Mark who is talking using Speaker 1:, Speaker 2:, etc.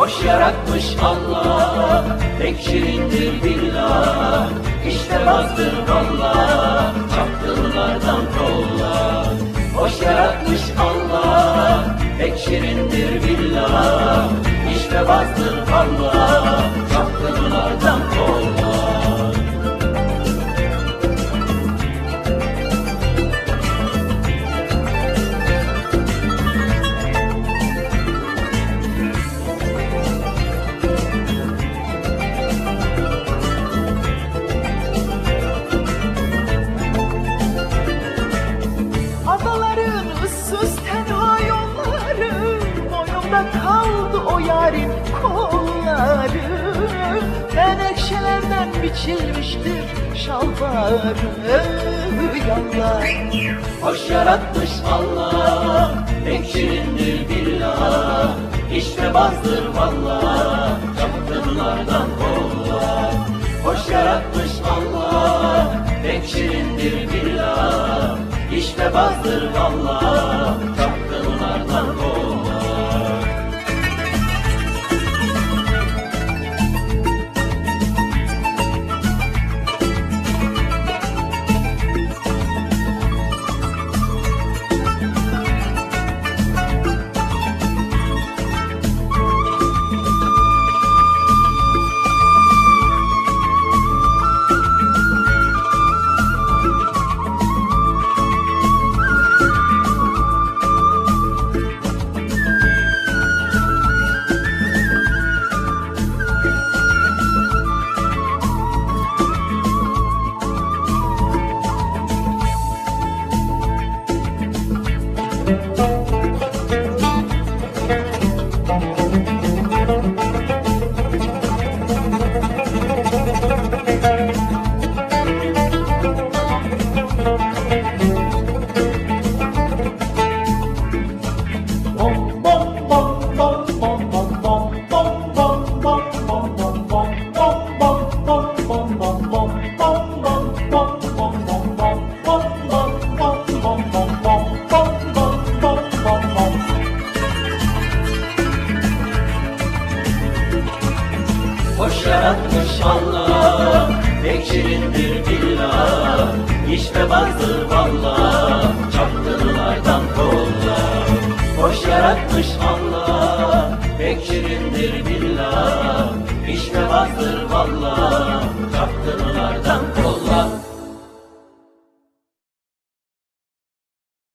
Speaker 1: Hoş yaratmış Allah Pek şirindir billah. İşte bazdır valla Çapkınlardan kolla. Hoş yaratmış Allah Pek şirindir billah. İşte bazdır valla
Speaker 2: Menekşelerden biçilmiştir şalvarı Yallah
Speaker 1: Hoş yaratmış Allah Pek şirindir billah. İşte bazdır valla Çapkınlardan kolla Hoş yaratmış Allah Pek şirindir billah. İşte bazdır valla Hoş yaratmış Allah şirindir billah İşte bazı valla Çapkınlardan kolla Hoş yaratmış Allah Pek şirindir billah. İşte bazı valla